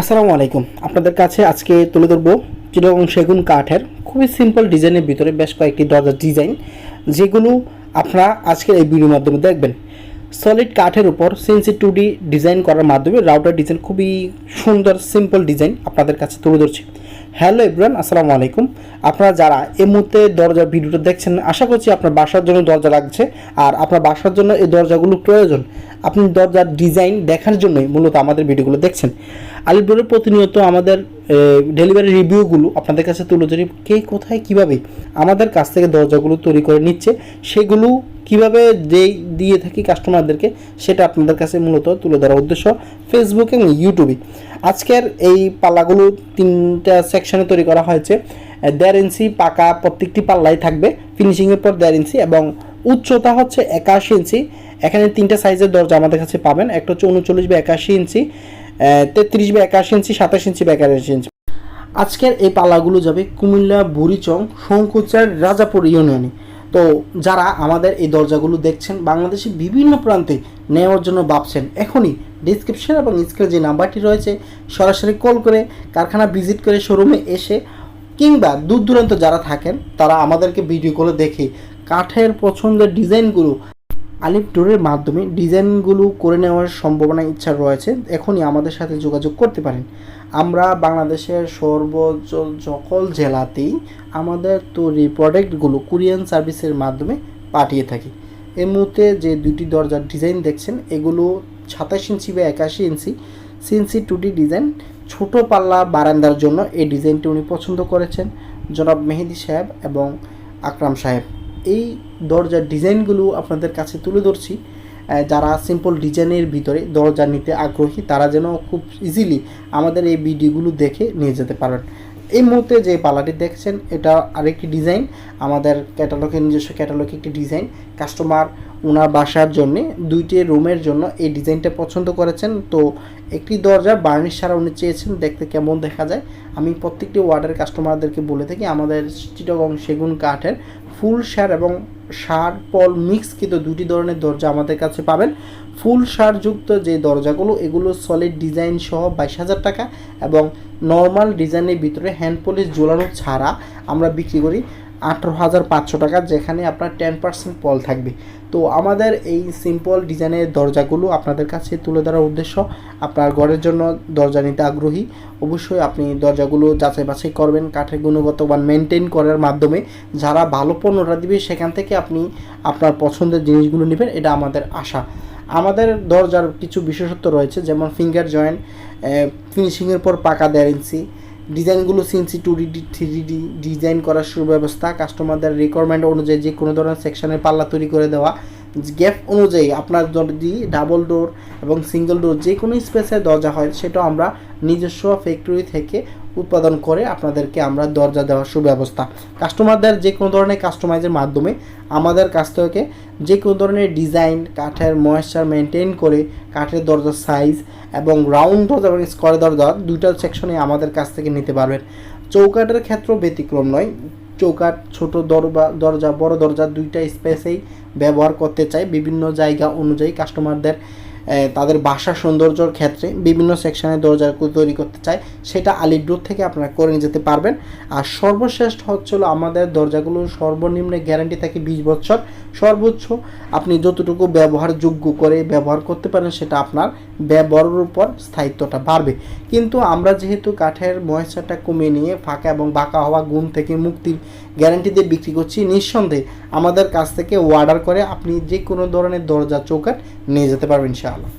আসসালামু আলাইকুম। আপনাদের কাছে আজকে তুলে ধরবো চিরগং সেগুন কাঠের খুবই সিম্পল ডিজাইনের ভিতরে বেশ কয়েকটি দরজার ডিজাইন যেগুলো আপনারা আজকের এই ভিডিওর মাধ্যমে দেখবেন। সলিড কাঠের উপর সেন্সি টু ডিজাইন করার মাধ্যমে রাউটার ডিজাইন খুবই সুন্দর সিম্পল ডিজাইন আপনাদের কাছে তুলে ধরছি। হ্যালো এভরিওয়ান, আসসালামু আলাইকুম। আপনারা যারা এই মুহূর্তে দরজার ভিডিওটা দেখছেন, আশা করছি আপনার বাসার জন্য দরজা লাগছে। আর আপনার বাসার জন্য এই দরজাগুলো প্রয়োজন। আপনি দরজার ডিজাইন দেখার জন্যই মূলত আমাদের ভিডিওগুলো দেখছেন। আলিপুরের প্রতিনিয়ত আমাদের ডেলিভারি রিভিউগুলো আপনাদের কাছে তুলে ধরি, কে কোথায়, কীভাবে আমাদের কাছ থেকে দরজাগুলো তৈরি করে নিচ্ছে, সেগুলো কীভাবে যেই দিয়ে থাকি কাস্টমারদেরকে সেটা আপনাদের কাছে মূলত তুলে ধরার উদ্দেশ্য ফেসবুক এবং ইউটিউবে আজকের এই পাল্লাগুলো তিনটা সেকশনে তৈরি করা হয়েছে। দেড় ইঞ্চি পাকা প্রত্যেকটি পাল্লাই থাকবে। ফিনিশিংয়ের পর দেড় ইঞ্চি এবং উচ্চতা হচ্ছে একাশি ইঞ্চি। এখানে তিনটা সাইজের দরজা আমাদের কাছে পাবেন। একটা হচ্ছে উনচল্লিশ বা একাশি ইঞ্চি তেত্রিশ বা একাশি ইঞ্চি, সাতাশ ইঞ্চি বা একাশি ইঞ্চি। আজকের এই পাল্লাগুলো যাবে কুমিল্লা, বুড়িচং, শঙ্কুচার, রাজাপুর ইউনিয়নে। তো যারা আমাদের এই দরজাগুলো দেখছেন, বাংলাদেশের বিভিন্ন প্রান্তে নেওয়ার জন্য ভাবছেন, এখনই ডিসক্রিপশন এবং স্ক্রিনে যে নাম্বারটি রয়েছে, সরাসরি কল করে কারখানা ভিজিট করে শোরুমে এসে কিংবা দূর দূরান্ত যারা থাকেন, তারা আমাদেরকে ভিডিও কলে দেখে কাঠের পছন্দের ডিজাইনগুলো আলিফ ডোরের মাধ্যমে ডিজাইনগুলো করে নেওয়ার সম্ভাবনা, ইচ্ছা রয়েছে। এখনই আমাদের সাথে যোগাযোগ করতে পারেন। আমরা বাংলাদেশের সর্বোচ্চ সকল জেলাতেই আমাদের তৈরি প্রোডাক্টগুলো কুরিয়ান সার্ভিসের মাধ্যমে পাঠিয়ে থাকি। এই মুহূর্তে যে দুটি দরজার ডিজাইন দেখছেন, এগুলো সাতাশ ইঞ্চি বা একাশি ইঞ্চি, সিএনসি টুডি ডিজাইন। ছোট পাল্লা বারান্দার জন্য এই ডিজাইনটি উনি পছন্দ করেছেন। জনাব মেহেদি সাহেব এবং আকরাম সাহেব। এই দরজার ডিজাইনগুলো আপনাদের কাছে তুলে ধরছি। যারা সিম্পল ডিজাইনের ভিতরে দরজা নিতে আগ্রহী, তারা যেন খুব ইজিলি আমাদের এই ভিডিওগুলো দেখে নিয়ে যেতে পারেন। এই মুহূর্তে যে পালাটি দেখছেন, এটা আরেকটি ডিজাইন। আমাদের ক্যাটালগের নিজস্ব ক্যাটালগে একটি ডিজাইন। কাস্টমার ওনার বাসার জন্য দুইটি রুমের জন্য এই ডিজাইনটা পছন্দ করেছেন। তো একটি দরজা বার্নিশ ছাড়া উনি চেয়েছেন, দেখতে কেমন দেখা যায়। আমি প্রত্যেকটি ওয়ার্ডের কাস্টমারদেরকে বলে থাকি, আমাদের চিটগং সেগুন কাঠের ফুল সার এবং সার পল মিক্স কিন্তু দুটি ধরনের দরজা আমাদের কাছে পাবেন। ফুল সারযুক্ত যে দরজাগুলো, এগুলো সলিড ডিজাইন সহ বাইশ হাজার টাকা এবং নর্মাল ডিজাইনের ভিতরে হ্যান্ড পলিশ ঝোলানো ছাড়া আমরা বিক্রি করি। আঠারো হাজার পাঁচশো টাকা, যেখানে আপনার টেন পার্সেন্ট পল থাকবে। তো আমাদের এই সিম্পল ডিজাইনের দরজাগুলো আপনাদের কাছে তুলে ধরার উদ্দেশ্য, আপনার ঘরের জন্য দরজা নিতে আগ্রহী, অবশ্যই আপনি দরজাগুলো যাচাই বাছাই করবেন, কাঠের গুণগত মান মেনটেন করার মাধ্যমে। যারা ভালো পণ্যটা দিবে, সেখান থেকে আপনি আপনার পছন্দের জিনিসগুলো নেবেন, এটা আমাদের আশা। আমাদের দরজার কিছু বিশেষত্ব রয়েছে, যেমন ফিঙ্গার জয়েন্ট ফিনিশিংয়ের পর পাকা দেড় ইঞ্চি ডিজাইনগুলো সিনসি two D three D design করার সুব্যবস্থা কাস্টমারদের রিকোয়ারমেন্ট অনুযায়ী যে কোনো ধরনের সেকশনের পাল্লা তৈরি করে দেওয়া গ্যাপ অনুযায়ী আপনার যদি ডাবল ডোর এবং সিঙ্গেল ডোর যে কোনো স্পেসে দরজা হয় সেটা আমরা নিজস্ব ফ্যাক্টরি থেকে উৎপাদন করে আপনাদেরকে আমরা দরজা দেওয়ার সুব্যবস্থা। কাস্টমারদের যে কোনো ধরনের কাস্টমাইজের মাধ্যমে আমাদের কাছ থেকে যে কোনো ধরনের ডিজাইন কাঠের ময়েশ্চার মেনটেন করে কাঠের দরজার সাইজ এবং রাউন্ড দরজা এবং স্কোয়ার দরজা দুইটা সেকশনে আমাদের কাছ থেকে নিতে পারবেন। চৌকাটের ক্ষেত্রেও ব্যতিক্রম নয় চৌকাট ছোট দরবা, দরজা, বড় দরজা দুইটা স্পেসেই ব্যবহার করতে চাই। বিভিন্ন জায়গা অনুযায়ী কাস্টমারদের তাদের বাসা সৌন্দর্যর ক্ষেত্রে বিভিন্ন সেকশনে দরজা তৈরি করতে চায়, সেটা আলির আলিডুর থেকে আপনারা করে নিয়ে যেতে পারবেন। আর সর্বশ্রেষ্ঠ হচ্ছিল আমাদের দরজাগুলো সর্বনিম্ন গ্যারান্টি থাকে বিশ বছর। সর্বোচ্চ আপনি যতটুকু ব্যবহারযোগ্য করে ব্যবহার করতে পারেন, সেটা আপনার ব্যবহারের উপর স্থায়িত্বটা বাড়বে। কিন্তু আমরা যেহেতু কাঠের ময়েশ্চারটা কমিয়ে নিয়ে ফাঁকা এবং বাঁকা হওয়া গুণ থেকে মুক্তির গ্যারান্টি দিয়ে বিক্রি করছি, নিঃসন্দেহে আমাদের কাছ থেকে অর্ডার করে আপনি যে কোনো ধরনের দরজা চৌকাট নিয়ে যেতে পারবেন ইনশাআল্লাহ।